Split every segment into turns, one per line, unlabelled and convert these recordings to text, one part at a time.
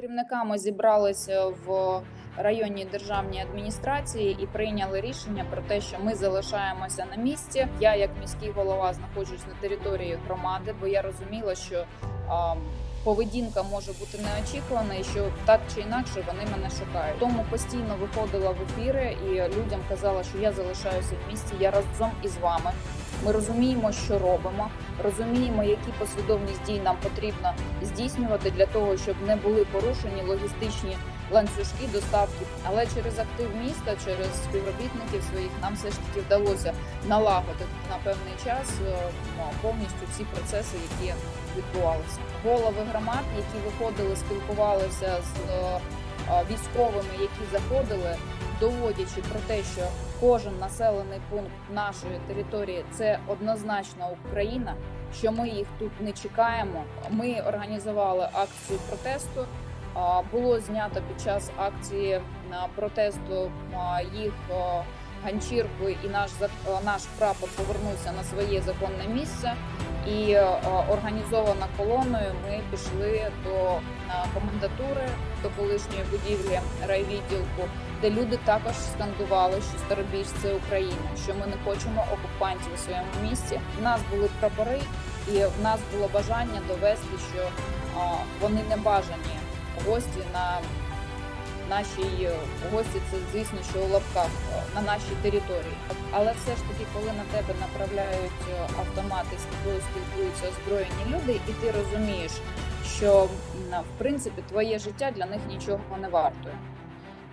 керівниками зібралися в районній державній адміністрації і прийняли рішення про те, що ми залишаємося на місці. Я, як міський голова, знаходжусь на території громади, бо я розуміла, що поведінка може бути неочікувана, і що так чи інакше вони мене шукають. Тому постійно виходила в ефіри і людям казала, що я залишаюся в місті. Я разом із вами. Ми розуміємо, що робимо, розуміємо, які послідовність дій нам потрібно здійснювати для того, щоб не були порушені логістичні ланцюжки доставки. Але через актив міста, через співробітників своїх нам все ж таки вдалося налагодити на певний час е, ну, повністю всі процеси, які відбувалися. Голови громад, які виходили, спілкувалися з е, е, військовими, які заходили, доводячи про те, що кожен населений пункт нашої території це однозначно Україна. Що ми їх тут не чекаємо. Ми організували акцію протесту. Було знято під час акції протесту їх ганчірку, і наш наш прапор повернувся на своє законне місце. І а, організовано колоною ми пішли до комендатури, до колишньої будівлі райвідділку, де люди також скандували, що Старобіж це Україна, що ми не хочемо окупантів у своєму місті. У нас були прапори, і в нас було бажання довести, що вони не бажані гості на нашій е, гості. Це звісно, що у лапках е, на нашій території. Але все ж таки, коли на тебе направляють е, автомати, з тобою спілкуються озброєні люди, і ти розумієш, що в принципі твоє життя для них нічого не вартує.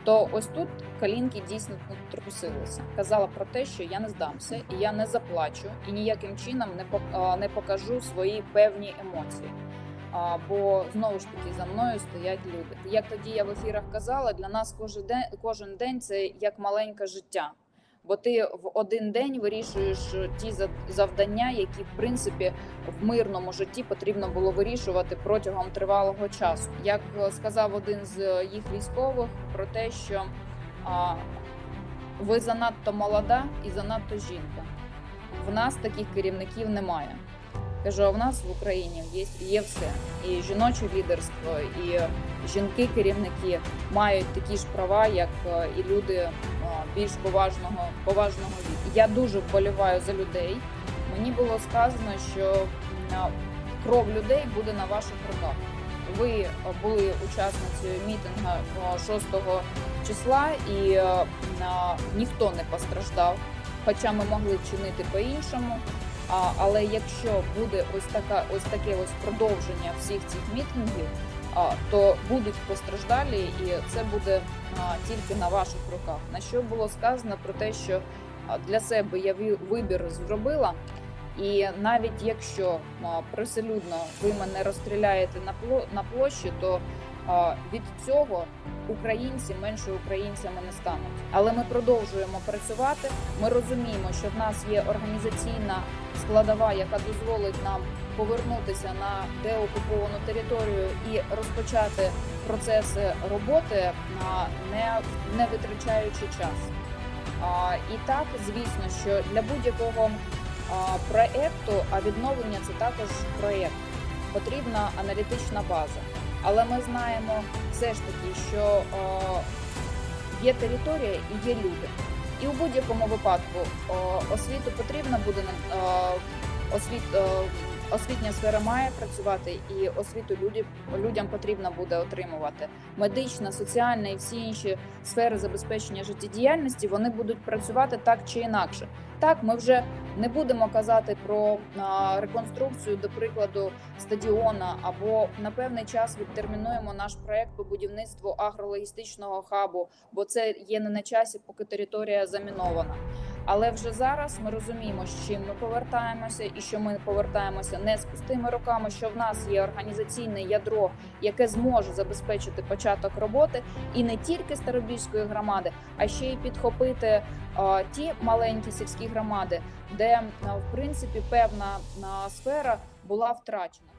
То ось тут калінки дійсно трусилися. Казала про те, що я не здамся, і я не заплачу, і ніяким чином не пок- не покажу свої певні емоції. А, бо знову ж таки за мною стоять люди. Як тоді я в ефірах казала, для нас кожен день, кожен день це як маленьке життя. Бо ти в один день вирішуєш ті завдання, які в принципі в мирному житті потрібно було вирішувати протягом тривалого часу. Як сказав один з їх військових про те, що а, ви занадто молода і занадто жінка. В нас таких керівників немає. Кажу, а в нас в Україні є, є все. І жіноче лідерство, і жінки-керівники мають такі ж права, як е, і люди е, більш поважного, поважного віку. Я дуже вболіваю за людей. Мені було сказано, що кров людей буде на ваших руках. Ви е, були учасницею мітингу е, 6 числа, і е, ніхто не постраждав, хоча ми могли вчинити по-іншому. А, але якщо буде ось така, ось таке ось продовження всіх цих мітингів, а, то будуть постраждалі, і це буде а, тільки на ваших руках. На що було сказано про те, що а, для себе я вибір зробила, і навіть якщо а, приселюдно ви мене розстріляєте на пло- на площі, то від цього українці менше українцями не стануть. Але ми продовжуємо працювати. Ми розуміємо, що в нас є організаційна складова, яка дозволить нам повернутися на деокуповану територію і розпочати процеси роботи, не, не витрачаючи час. І так, звісно, що для будь-якого проекту, а відновлення це також проєкт, потрібна аналітична база. Але ми знаємо все ж таки, що є територія і є люди. І у будь-якому випадку освіту потрібно буде е, освіт, е, освітня сфера має працювати, і освіту люди, людям потрібно буде отримувати. Медична, соціальна і всі інші сфери забезпечення життєдіяльності вони будуть працювати так чи інакше. Так, ми вже не будемо казати про реконструкцію, до прикладу, стадіона, або на певний час відтермінуємо наш проект по будівництву агрологістичного хабу, бо це є не на часі, поки територія замінована. Але вже зараз ми розуміємо, з чим ми повертаємося, і що ми повертаємося не з пустими руками. Що в нас є організаційне ядро, яке зможе забезпечити початок роботи, і не тільки Старобільської громади, а ще й підхопити а, ті маленькі сільські громади, де в принципі певна а, сфера була втрачена.